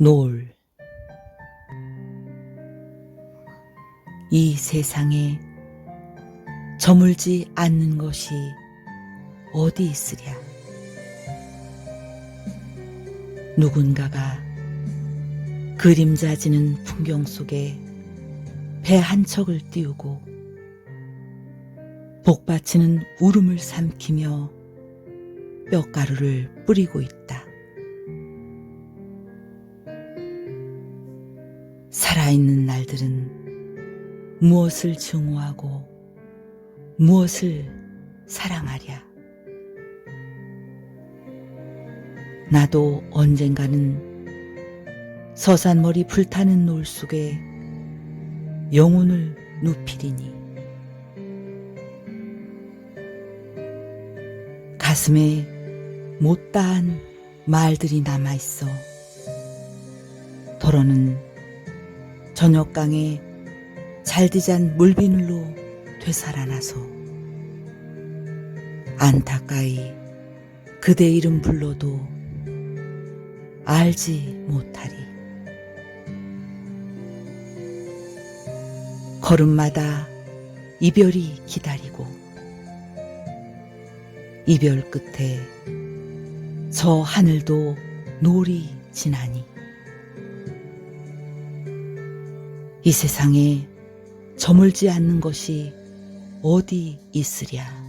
노을 이 세상에 저물지 않는 것이 어디 있으랴. 누군가가 그림자 지는 풍경 속에 배 한 척을 띄우고 복받치는 울음을 삼키며 뼈가루를 뿌리고 있다. 살아있는 날들은 무엇을 증오하고 무엇을 사랑하랴. 나도 언젠가는 서산머리 불타는 노을 속에 영혼을 눕히리니 가슴에 못다한 말들이 남아있어 더러는 저녁강에 잘디잔 물비늘로 되살아나서 안타까이 그대 이름 불러도 알지 못하리. 걸음마다 이별이 기다리고 이별 끝에 저 하늘도 노을이 지나니 이 세상에 저물지 않는 것이 어디 있으랴.